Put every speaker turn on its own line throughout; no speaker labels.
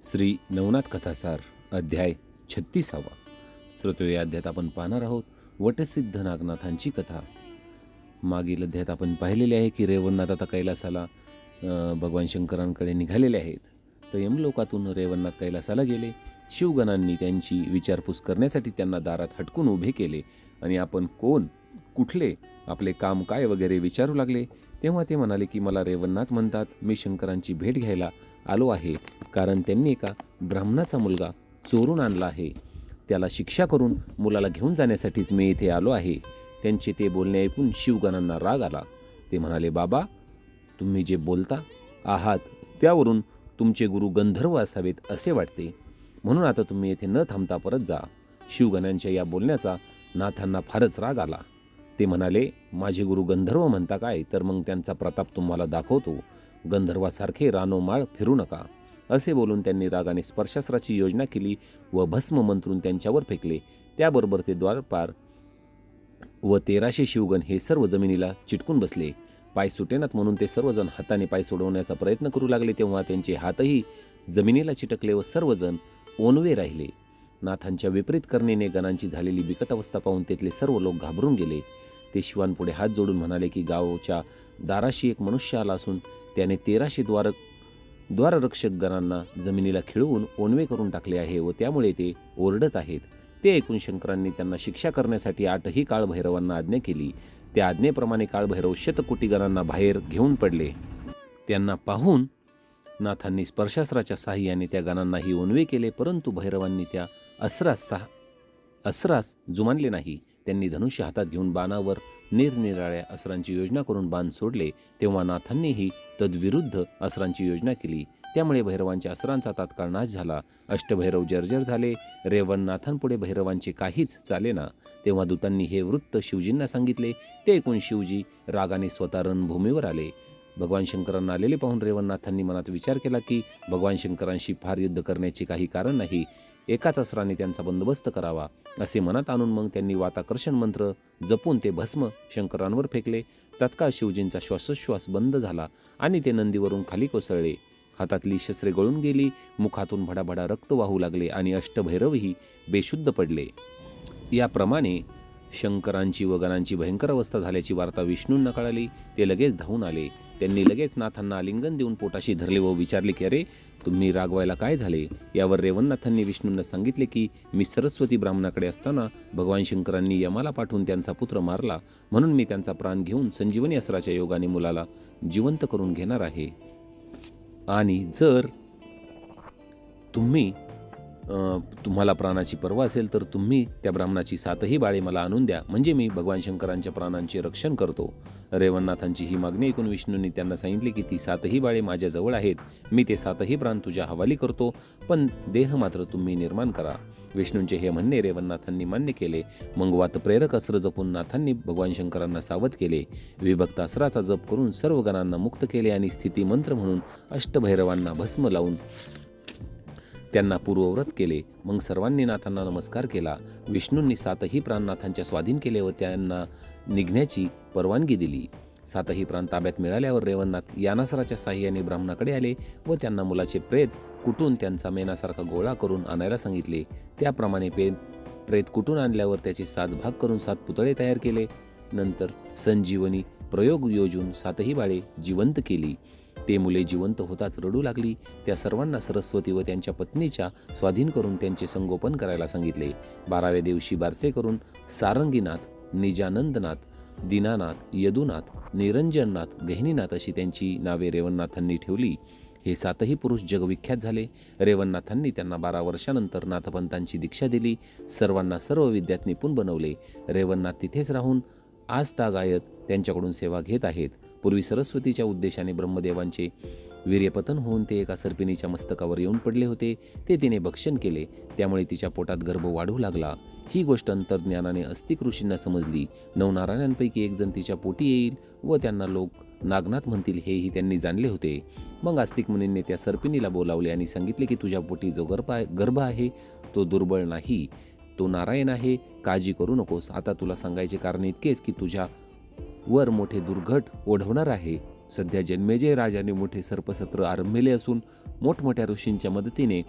श्री नवनाथ कथासार अध्याय छत्तीसावा. श्रोतो या अध्यायात आपण पाहणार आहोत वटसिद्ध नागनाथांची कथा. मागील अध्यायात आपण पाहिलेले आहे की रेवणनाथ आता कैलासाला भगवान शंकरांकडे निघालेले आहेत. तर यमलोकातून रेवणनाथ कैलासाला गेले. शिवगणांनी त्यांची विचारपूस करण्यासाठी त्यांना दारात हटकून उभे केले. आणि आपण कोण कुठले आपले काम काय वगैरे विचारू लागले. तेव्हा ते म्हणाले की मला रेवणनाथ म्हणतात मी शंकरांची भेट घ्यायला आलो आहे. कारण त्यांनी एका ब्राह्मणाचा मुलगा चोरून आणला आहे. त्याला शिक्षा करून मुलाला घेऊन जाण्यासाठीच मी इथे आलो आहे. त्यांचे ते बोलणे ऐकून शिवगणांना राग आला. ते म्हणाले बाबा तुम्ही जे बोलता आहात त्यावरून तुमचे गुरु गंधर्व असावेत असे वाटते. म्हणून आता तुम्ही येथे न थांबता परत जा. शिवगणांच्या या बोलण्याचा नाथांना फारच राग आला. ते म्हणाले माझे गुरु गंधर्व म्हणता काय? तर मग त्यांचा प्रताप तुम्हाला दाखवतो. गंधर्वासारखे रानोमाळ फिरू नका. असे बोलून त्यांनी रागाने स्पर्शास्त्राची योजना केली व भस्म मंत्रून त्यांच्यावर फेकले. त्याबरोबर ते द्वारपार व तेराशे शिवगण हे सर्व जमिनीला चिटकून बसले. पाय सुटेनात म्हणून ते सर्वजण हाताने पाय सोडवण्याचा प्रयत्न करू लागले तेव्हा त्यांचे हातही जमिनीला चिटकले व सर्वजण ओनवे राहिले. नाथांच्या विपरीत करणेने गणांची झालेली बिकट अवस्था पाहून तेथले सर्व लोक घाबरून गेले. ते शिवांपुढे हात जोडून म्हणाले की गावच्या दाराशी एक मनुष्य आला असून त्याने तेराशे द्वारक द्वाररक्षक गणांना जमिनीला खिळवून ओनवे करून टाकले आहे व त्यामुळे ते ओरडत आहेत. ते ऐकून शंकरांनी त्यांना शिक्षा करण्यासाठी आठही काळभैरवांना आज्ञा केली. त्या आज्ञेप्रमाणे काळभैरव शतकोटी गणांना बाहेर घेऊन पडले. त्यांना पाहून नाथांनी स्पर्शास्त्राच्या साह्याने त्या गणांनाही ओनवे केले परंतु भैरवांनी त्या अस्रास सहा अस्रास जुमानले नाही. त्यांनी धनुष्य हातात घेऊन बाणावर निरनिराळ्या अस्त्रांची योजना करून बाण सोडले तेव्हा नाथांनीही तद्विरुद्ध अस्त्रांची योजना केली. त्यामुळे भैरवांच्या अस्त्रांचा तात्काळ नाश झाला. अष्टभैरव जर्जर झाले. रेवणनाथांपुढे भैरवांचे काहीच चालेना तेव्हा दूतांनी हे वृत्त शिवजींना सांगितले. ते ऐकून शिवजी रागाने स्वतः रणभूमीवर आले. भगवान शंकरांना आलेले पाहून रेवणनाथांनी मनात विचार केला की भगवान शंकरांशी फार युद्ध करण्याचे काही कारण नाही. एकाच असराने त्यांचा बंदोबस्त करावा असे मनात आणून मग त्यांनी वाताकर्षण मंत्र जपून ते भस्म शंकरांवर फेकले. तत्काळ शिवजींचा श्वासोच्छ्वास बंद झाला आणि ते नंदीवरून खाली कोसळले. हातातली शस्त्रे गळून गेली मुखातून भडाभडा रक्त वाहू लागले आणि अष्टभैरवही बेशुद्ध पडले. याप्रमाणे शंकरांची व गणांची भयंकर अवस्था झाल्याची वार्ता विष्णूंना कळाली. ते लगेच धावून आले. त्यांनी लगेच नाथांना आलिंगन देऊन पोटाशी धरले व विचारले की अरे तुम्ही रागवायला काय झाले? यावर रेवणनाथांनी विष्णूंना सांगितले की मी सरस्वती ब्राह्मणाकडे असताना भगवान शंकरांनी यमाला पाठवून त्यांचा पुत्र मारला. म्हणून मी त्यांचा प्राण घेऊन संजीवनी असराच्या योगाने मुलाला जिवंत करून घेणार आहे. आणि जर तुम्ही तुम्हाला प्राणाची पर्वा असेल तर तुम्ही त्या ब्राह्मणाची सातही बाळे मला आणून द्या. म्हणजे मी भगवान शंकरांच्या प्राणांचे रक्षण करतो. रेवणनाथांची ही मागणी ऐकून विष्णूंनी त्यांना सांगितले की ती सातही बाळे माझ्याजवळ आहेत. मी ते सातही प्राण तुझ्या हवाली करतो. पण देह मात्र तुम्ही निर्माण करा. विष्णूंचे हे म्हणणे रेवणनाथांनी मान्य केले. मंगवात प्रेरक अस्त्र जपून नाथांनी भगवान शंकरांना सावध केले. विभक्त अस्त्राचा जप करून सर्व गणांना मुक्त केले आणि स्थिती मंत्र म्हणून अष्टभैरवांना भस्म लावून त्यांना पूर्वव्रत केले. मग सर्वांनी नाथांना नमस्कार केला. विष्णूंनी सातही प्राण नाथांच्या स्वाधीन केले व त्यांना निघण्याची परवानगी दिली. सातही प्राण ताब्यात मिळाल्यावर रेवणनाथ यानासराच्या साह्याने ब्राह्मणाकडे आले व त्यांना मुलाचे प्रेत कुटून त्यांचा मेनासारखा गोळा करून आणायला सांगितले. त्याप्रमाणे प्रेत प्रेत कुटून आणल्यावर त्याचे सात भाग करून सात पुतळे तयार केले. नंतर संजीवनी प्रयोग योजून सातही बाळे जिवंत केली. ते मुले जिवंत होताच रडू लागली. त्या सर्वांना सरस्वती व त्यांच्या पत्नीच्या स्वाधीन करून त्यांचे संगोपन करायला सांगितले. बाराव्या दिवशी बारसे करून सारंगीनाथ निजानंदनाथ दीनानाथ यदुनाथ निरंजननाथ गहिनीनाथ अशी त्यांची नावे रेवणनाथांनी ठेवली. हे सातही पुरुष जगविख्यात झाले. रेवणनाथांनी त्यांना बारा वर्षानंतर नाथपंतांची दीक्षा दिली. सर्वांना सर्व विद्यात निपुण बनवले. रेवणनाथ तिथेच राहून आज तागायत त्यांच्याकडून सेवा घेत आहेत. पूर्वी सरस्वतीच्या उद्देशाने ब्रह्मदेवांचे वीर्यपतन होऊन ते एका सर्पिणीच्या मस्तकावर येऊन पडले होते. ते तिने भक्षण केले. त्यामुळे तिच्या पोटात गर्भ वाढू लागला. ही गोष्ट अंतर्ज्ञानाने अस्तिक ऋषींना समजली. नवनारायणांपैकी एक जण तिच्या पोटी येईल व त्यांना लोक नागनाथ म्हणतील हेही त्यांनी जाणले होते. मग आस्तिक मुनींनी त्या सर्पिणीला बोलावले आणि सांगितले की तुझ्या पोटी जो गर्भ आहे गर्भ आहे तो दुर्बळ नाही. तो नारायण आहे. काळजी करू नकोस. आता तुला सांगायचे कारण इतकेच की तुझ्या वर मोठे दुर्घट ओढवणार आहे. सध्या जन्मेजय राजाने मोठे सर्पसत्र आरंभले असून मोठमोठ्या ऋषींच्या मदतीने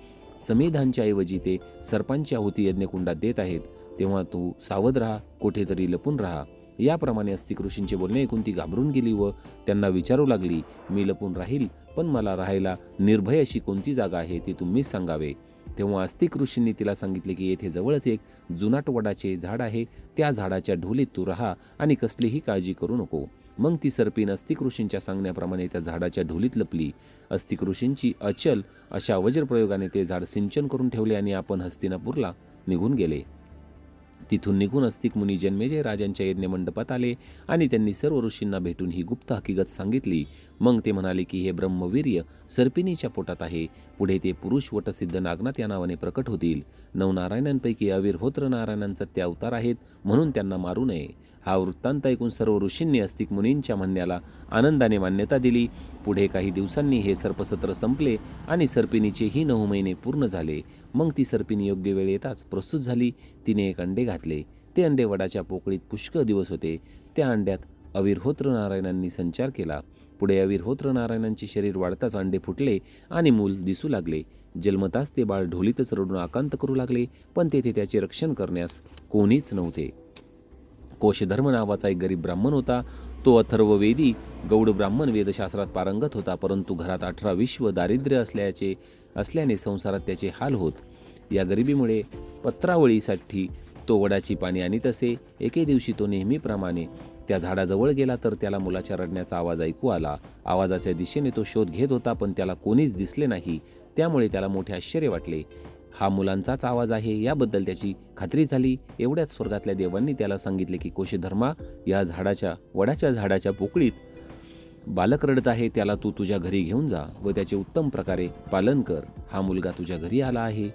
समेधांच्या ऐवजी ते सर्पांच्या होती यज्ञकुंडात देत आहेत. तेव्हा तू सावध राहा कुठेतरी लपून राहा. याप्रमाणे अस्तिक ऋषींचे बोलणे ऐकून ती घाबरून गेली व त्यांना विचारू लागली मी लपून राहील पण मला राहायला निर्भय अशी कोणती जागा आहे ती तुम्हीच सांगावे. तेव्हा अस्तिक ऋषींनी तिला सांगितले की येथे जवळच एक जुनाट वडाचे झाड आहे. त्या झाडाच्या ढोलीत तू राहा आणि कसलीही काळजी करू नको. मग ती सर्पीन अस्तिक ऋषींच्या सांगण्याप्रमाणे त्या झाडाच्या ढोलीत लपली. अस्तिक ऋषींची अचल अशा वज्रप्रयोगाने ते झाड सिंचन करून ठेवले आणि आपण हस्तिनापूरला निघून गेले. तिथून निघून अस्तिक मुनी जन्मेजय राजांच्या यज्ञमंडपात आले आणि त्यांनी सर्व ऋषींना भेटून ही गुप्त हकीकत सांगितली. मग ते म्हणाले की हे ब्रह्मवीर्य सर्पिणीच्या पोटात आहे. पुढे ते पुरुष वटसिद्ध नागनाथ या नावाने प्रकट होतील. नवनारायणांपैकी अविरहोत्र नारायणांचा ते अवतार आहेत म्हणून त्यांना मारू नये. हा वृत्तांत ऐकून सर्व ऋषींनी अस्तिक मुनींच्या म्हणण्याला आनंदाने मान्यता दिली. पुढे काही दिवसांनी हे सर्पसत्र संपले आणि सर्पिणीचेही नऊ महिने पूर्ण झाले. मग ती सर्पिणी योग्य वेळ येताच प्रस्तुत झाली. तिने एक अंडे घातले. ते अंडे वडाच्या पोकळीत पुष्कळ दिवस होते. त्या अंड्यात अविरहोत्र नारायणांनी संचार केला. पुढे अविरहोत्र नारायणांचे शरीर वाढताच अंडे फुटले आणि मूल दिसू लागले. जन्मताच ते बाळ ढोलीतच रडून आकांत करू लागले पण तेथे त्याचे रक्षण करण्यास कोणीच नव्हते. कोशधर्म नावाचा एक गरीब ब्राह्मण होता. तो अथर्व वेदी गौड ब्राह्मण वेदशास्त्रात पारंगत होता परंतु घरात अठरा विश्व दारिद्र्य असल्याचे असल्याने संसारात त्याचे हाल होत. या गरिबीमुळे पत्रावळीसाठी तो वडाची पाणी आणीत असे. एके दिवशी तो नेहमीप्रमाणे त्या झाडाजवळ गेला तर त्याला मुलाच्या रडण्याचा आवाज ऐकू आला. आवाजाच्या दिशेने तो शोध घेत होता पण त्याला कोणीच दिसले नाही. त्यामुळे त्याला मोठे आश्चर्य वाटले. हा मुलांचाच आवाज आहे याबद्दल त्याची खात्री झाली. एवढ्याच स्वर्गातल्या देवांनी त्याला सांगितले की कोशधर्मा या झाडाच्या वडाच्या झाडाच्या पोकळीत बालक रडत आहे त्याला तू तुझ्या घरी घेऊन जा व त्याचे उत्तम प्रकारे पालन कर. हा मुलगा तुझ्या घरी आला आहे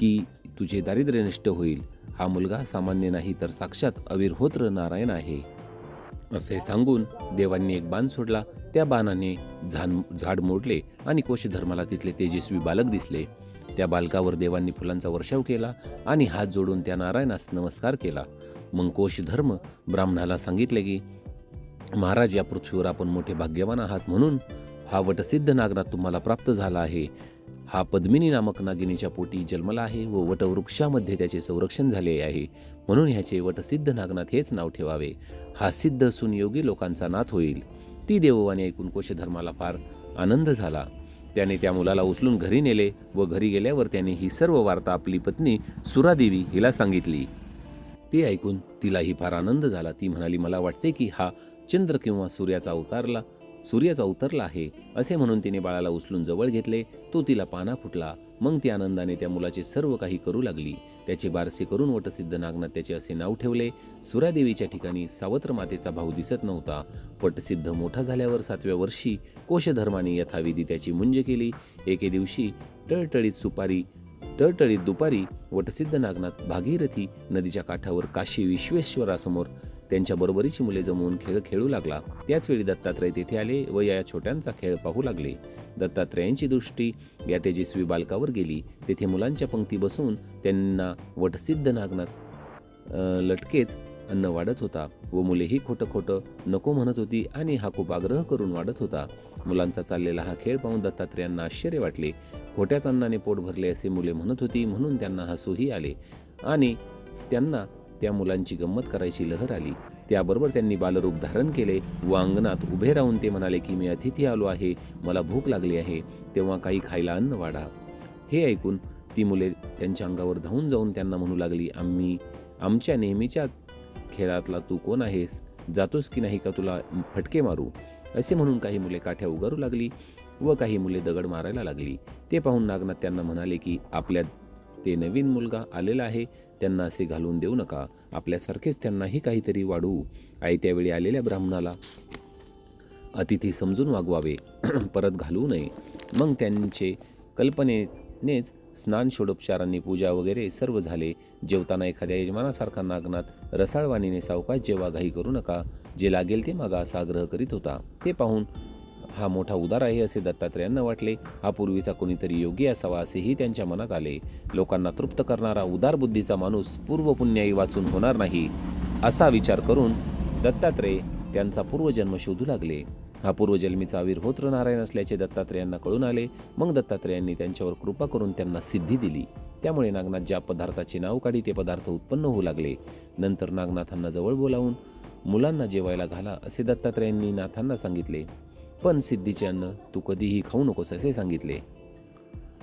की तुझे दारिद्र्य नष्ट होईल. हा मुलगा सामान्य नाही तर साक्षात अविरहोत्र नारायण आहे. असे सांगून देवांनी एक बाण सोडला. त्या बाणाने झान झाड मोडले आणि कोशधर्माला तिथले तेजस्वी बालक दिसले. त्या बालकावर देवांनी फुलांचा वर्षाव केला आणि हात जोडून त्या नारायणास नमस्कार केला. मग कोशधर्म ब्राह्मणाला सांगितले की महाराज या पृथ्वीवर आपण मोठे भाग्यवान आहात म्हणून हा वटसिद्ध नागनाथ तुम्हाला प्राप्त झाला आहे. हा पद्मिनी नामक नागिनीच्या पोटी जन्मला आहे व वटवृक्षामध्ये त्याचे संरक्षण झाले आहे. म्हणून ह्याचे वटसिद्ध नागनाथ हेच नाव ठेवावे. हा सिद्ध असून योगी लोकांचा नाथ होईल. ती देववाणी ऐकून कोशधर्माला फार आनंद झाला. त्याने त्या मुलाला उचलून घरी नेले व घरी गेल्यावर त्याने ही सर्व वार्ता आपली पत्नी सुरादेवी हिला सांगितली. ते ऐकून तिलाही फार आनंद झाला. ती म्हणाली मला वाटते की हा चंद्र किंवा सूर्याचा अवतारला सूर्याचा उतरला आहे असे म्हणून तिने बाळाला उचलून जवळ घेतले तो तिला पाना फुटला मग ती आनंदाने त्या मुलाचे सर्व काही करू लागली. त्याचे बारसे करून वटसिद्ध नागनाथ त्याचे असे नाव ठेवले. सुरादेवीच्या ठिकाणी सावत्र मातेचा भाऊ दिसत नव्हता. पटसिद्ध मोठा झाल्यावर सातव्या वर्षी कोशधर्माने यथाविधी त्याची मुंज केली. एके दिवशी टळटळीत सुपारी टळटळीत दुपारी वटसिद्ध नागनाथ भागीरथी नदीच्या काठावर काशी विश्वेश्वरासमोर त्यांच्या बरोबरीची मुले जमवून खेळ खेळू लागला. त्याचवेळी दत्तात्रय तेथे आले व या छोट्यांचा खेळ पाहू लागले. दत्तात्रयांची दृष्टी या तेजस्वी बालकावर गेली. तेथे मुलांच्या पंक्ती बसून त्यांना वटसिद्ध नागनाथ लटकेच अन्न वाढत होता व मुलेही खोटं खोटं नको म्हणत होती आणि हा खूप आग्रह करून वाढत होता. मुलांचा चाललेला हा खेळ पाहून दत्तात्रयांना आश्चर्य वाटले. खोट्याच अन्नाने पोट भरले असे मुले म्हणत होती म्हणून त्यांना हसूही आले. आणि त्यांना त्या मुलांची गंमत करायची लहर आली. त्याबरोबर त्यांनी बालरूप धारण केले व अंगणात उभे राहून ते म्हणाले की मी अतिथी आलो आहे मला भूक लागली आहे तेव्हा काही खायला अन्न वाढा. हे ऐकून ती मुले त्यांच्या अंगावर धावून जाऊन त्यांना म्हणू लागली आम्ही आमच्या नेहमीच्या खेळातला तू कोण आहेस? जातोस की नाही का तुला फटके मारू? असे म्हणून काही मुले काठ्या उगारू लागली व काही मुले दगड मारायला लागली. ते पाहून नागनाथ त्यांना म्हणाले की आपल्या ते नवीन मुलगा आलेला आहे. त्यांना असे घालून देऊ नका. आपल्यासारखेच त्यांनाही काहीतरी वाढवू. आई त्यावेळी आलेल्या ब्राह्मणाला अतिथी समजून वागवावे. परत घालवू नये. मग त्यांचे नेच स्नान षोडोपचारांनी पूजा वगैरे सर्व झाले. जेवताना एखाद्या यजमानासारखा नागनाथ रसाळवाणीने सावकाश जेव्हा घाई करू नका. जे लागेल ते मागा असा आग्रह करीत होता. ते पाहून हा मोठा उदार आहे असे दत्तात्रयांना वाटले. हा पूर्वीचा कोणीतरी योगी असावा असेही त्यांच्या मनात आले. लोकांना तृप्त करणारा उदार बुद्धीचा माणूस पूर्वपुण्याई वाचून होणार नाही असा विचार करून दत्तात्रय त्यांचा पूर्वजन्म शोधू लागले. हा पूर्वजन्मीचा आविर्होत्र नारायण असल्याचे दत्तात्रेयांना कळून आले. मग दत्तात्रेयांनी त्यांच्यावर कृपा करून त्यांना सिद्धी दिली. त्यामुळे नागनाथ ज्या पदार्थाचे नाव काढी ते पदार्थ उत्पन्न होऊ लागले. नंतर नागनाथांना जवळ बोलावून मुलांना जेवायला घाला असे दत्तात्रेयांनी नाथांना सांगितले. पण सिद्धीचे अन्न तू कधीही खाऊ नकोस असे सांगितले.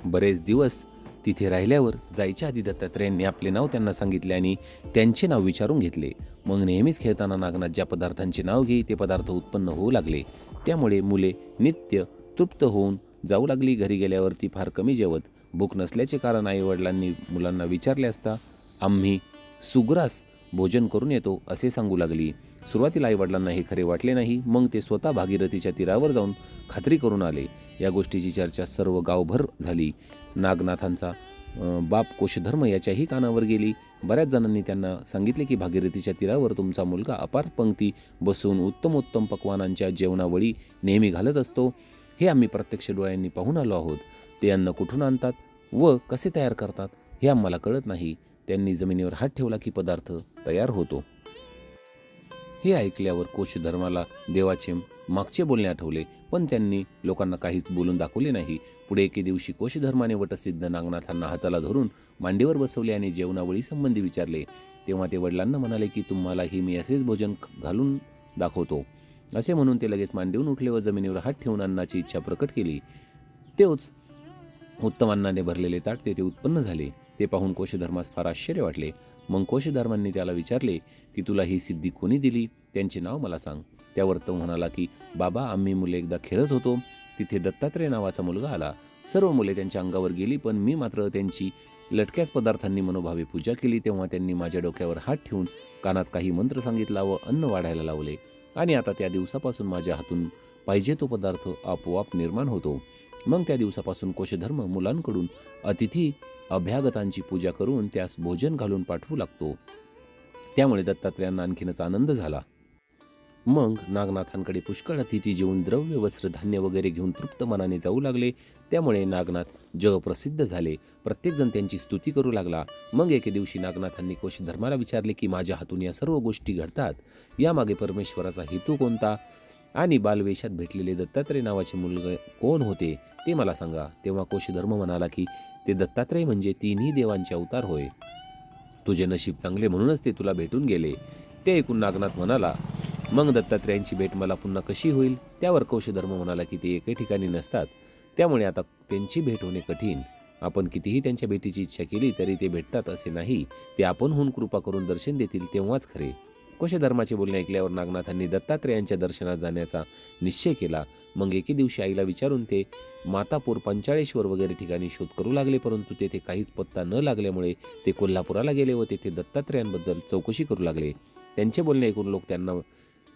बरेच दिवस तिथे राहिल्यावर जायच्या आधी दत्तात्रेयांनी आपले नाव त्यांना सांगितले आणि त्यांचे नाव विचारून घेतले. मग नेहमीच खेळताना नागनाथ ज्या पदार्थांचे नाव घेई ते पदार्थ उत्पन्न होऊ लागले. त्यामुळे मुले नित्य तृप्त होऊन जाऊ लागली. घरी गेल्यावर ती फार कमी जेवत. भूक नसल्याचे कारण आईवडिलांनी मुलांना विचारले असता आम्ही सुग्रास भोजन करून येतो असे सांगू लागली. सुरुवातीला आईवडिलांना हे खरे वाटले नाही मग ते स्वतः भागीरथीच्या तीरावर जाऊन खात्री करून आले. या गोष्टीची चर्चा सर्व गावभर झाली. नागनाथांचा बाप कोशधर्म याच्याही कानावर गेली. बऱ्याच जणांनी त्यांना सांगितले की भागीरथीच्या तीरावर तुमचा मुलगा अपार पंक्ती बसून उत्तमोत्तम पक्वानांच्या जेवणावळी नेहमी घालत असतो. हे आम्ही प्रत्यक्ष डोळ्यांनी पाहून आलो आहोत. ते अन्न कुठून आणतात व कसे तयार करतात हे आम्हाला कळत नाही. त्यांनी जमिनीवर हात ठेवला की पदार्थ तयार होतो. हे ऐकल्यावर कोश धर्माला देवाचे मागचे बोलणे आठवले पण त्यांनी लोकांना काहीच बोलून दाखवले नाही. पुढे एके दिवशी कोश धर्माने वटसिद्ध नागनाथांना हाताला धरून मांडीवर बसवले आणि जेवणावळी संबंधी विचारले. तेव्हा ते वडिलांना म्हणाले की तुम्हालाही मी असेच भोजन घालून दाखवतो. असे म्हणून ते लगेच मांडीवून उठले व जमिनीवर हात ठेवून अन्नाची इच्छा प्रकट केली. तेच उत्तम अन्नाने भरलेले ताट तेथे उत्पन्न झाले. ते पाहून कोशधर्मास फार आश्चर्य वाटले. मग कोशधर्मांनी त्याला विचारले की तुला ही सिद्धी कोणी दिली? त्यांचे नाव मला सांग. त्यावर तो म्हणाला की बाबा आम्ही मुले एकदा खेळत होतो. तिथे दत्तात्रय नावाचा मुलगा आला. सर्व मुले त्यांच्या अंगावर गेली पण मी मात्र त्यांची लटक्याच पदार्थांनी मनोभावे पूजा केली तेव्हा त्यांनी माझ्या डोक्यावर हात ठेवून कानात काही मंत्र सांगितला व अन्न वाढायला लावले. आणि आता त्या दिवसापासून माझ्या हातून पाहिजे तो पदार्थ आपोआप निर्माण होतो. मग त्या दिवसापासून कोशधर्म मुलांकडून अतिथी अभ्यागतांची पूजा करून त्यास भोजन घालून पाठवू लागतो. त्यामुळे दत्तात्रयांना आणखीनच आनंद झाला. मग नागनाथांकडे पुष्कळ अतिथी जेवून द्रव्य वस्त्र धान्य वगैरे घेऊन तृप्त मनाने जाऊ लागले. त्यामुळे नागनाथ जगप्रसिद्ध झाले. प्रत्येकजण त्यांची स्तुती करू लागला. मग एके दिवशी नागनाथांनी कोश धर्माला विचारले की माझ्या हातून या सर्व गोष्टी घडतात. यामागे परमेश्वराचा हेतू कोणता? आणि बालवेशात भेटलेले दत्तात्रय नावाचे मुलगे कोण होते? ते मला सांगा. तेव्हा कोशधर्म म्हणाला की ते दत्तात्रय म्हणजे तिन्ही देवांचे अवतार होय. तुझे नशीब चांगले म्हणूनच ते तुला भेटून गेले. ते ऐकून नागनाथ म्हणाला मग दत्तात्रयांची भेट मला पुन्हा कशी होईल? त्यावर कौशधर्म म्हणाला की ते एके ठिकाणी नसतात. त्यामुळे आता त्यांची भेट होणे कठीण. आपण कितीही त्यांच्या भेटीची इच्छा केली तरी ते भेटतात असे नाही. ते आपणहून कृपा करून दर्शन देतील तेव्हाच खरे. कोशधर्माचे बोलणे ऐकल्यावर नागनाथांनी दत्तात्रेयांच्या दर्शनात जाण्याचा निश्चय केला. मग एके दिवशी आईला विचारून ते मातापूर पंचाळेश्वर वगैरे ठिकाणी शोध करू लागले परंतु तेथे काहीच पत्ता न लागल्यामुळे ते कोल्हापुराला गेले व तेथे दत्तात्रयांबद्दल चौकशी करू लागले. त्यांचे बोलणे ऐकून लोक त्यांना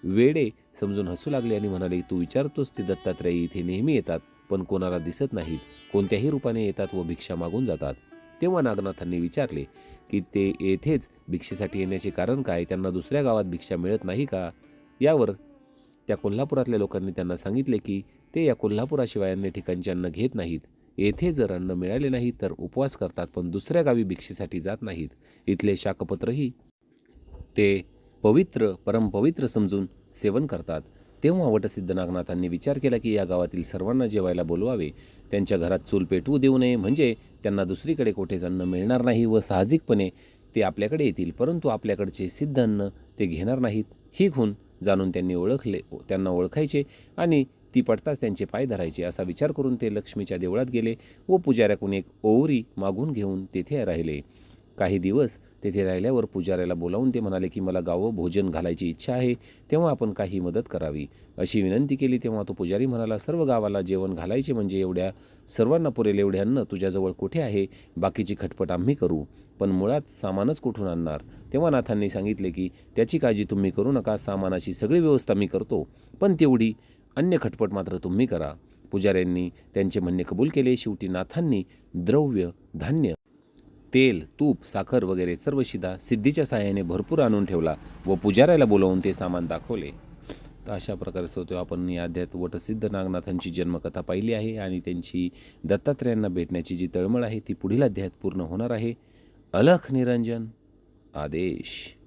वेडे समजून हसू लागले आणि म्हणाले तू विचारतोस ते दत्तात्रेयी इथे नेहमी येतात पण कोणाला दिसत नाहीत. कोणत्याही रूपाने येतात व भिक्षा मागून जातात. तेव्हा नागनाथांनी विचारले की ते येथेच भिक्षेसाठी येण्याचे कारण काय? त्यांना दुसऱ्या गावात भिक्षा मिळत नाही का? यावर त्या कोल्हापुरातल्या लोकांनी त्यांना सांगितले की ते या कोल्हापुराशिवाय अन्य ठिकाणचे अन्न घेत नाहीत. येथे जर अन्न मिळाले नाही तर उपवास करतात पण दुसऱ्या गावी भिक्षेसाठी जात नाहीत. इथले शाकपत्रही ते पवित्र परमपवित्र समजून सेवन करतात. तेव्हा वटसिद्ध नागनाथांनी विचार केला की या गावातील सर्वांना जेवायला बोलवावे. त्यांच्या घरात चूल पेटवू देऊ नये म्हणजे त्यांना दुसरीकडे कोठेच अन्न मिळणार नाही व साहजिकपणे ते आपल्याकडे येतील परंतु आपल्याकडचे सिद्ध अन्न ते घेणार नाहीत. ही खून जाणून त्यांनी ओळखले त्यांना ओळखायचे आणि ती पडताच त्यांचे पाय धरायचे असा विचार करून ते लक्ष्मीच्या देवळात गेले व पुजाऱ्याकडून एक ओवरी मागून घेऊन तेथे राहिले. काही दिवस तेथे राहिल्यावर पुजाऱ्याला बोलावून ते म्हणाले की मला गावं भोजन घालायची इच्छा आहे तेव्हा आपण काही मदत करावी. अशी विनंती केली तेव्हा तो पुजारी म्हणाला सर्व गावाला जेवण घालायचे म्हणजे एवढ्या सर्वांना पुरेल एवढे अन्न तुझ्याजवळ कुठे आहे? बाकीची खटपट आम्ही करू पण मुळात सामानच कुठून आणणार? तेव्हा नाथांनी सांगितले की त्याची काळजी तुम्ही करू नका सामानाची सगळी व्यवस्था मी करतो पण तेवढी अन्य खटपट मात्र तुम्ही करा. पुजाऱ्यांनी त्यांचे म्हणणे कबूल केले शेवटी नाथांनी द्रव्य धान्य तेल तूप साखर वगैरे सर्व शिदा सिद्धीच्या सहाय्याने भरपूर आणून ठेवला व पुजाऱ्याला बोलावून ते सामान दाखवले. तर अशा प्रकारे होतो आपण या अध्यात वटसिद्ध नागनाथांची जन्मकथा पाहिली आहे आणि त्यांची दत्तात्रेयांना भेटण्याची जी तळमळ आहे ती पुढील अध्यायात पूर्ण होणार आहे. अलख निरंजन आदेश.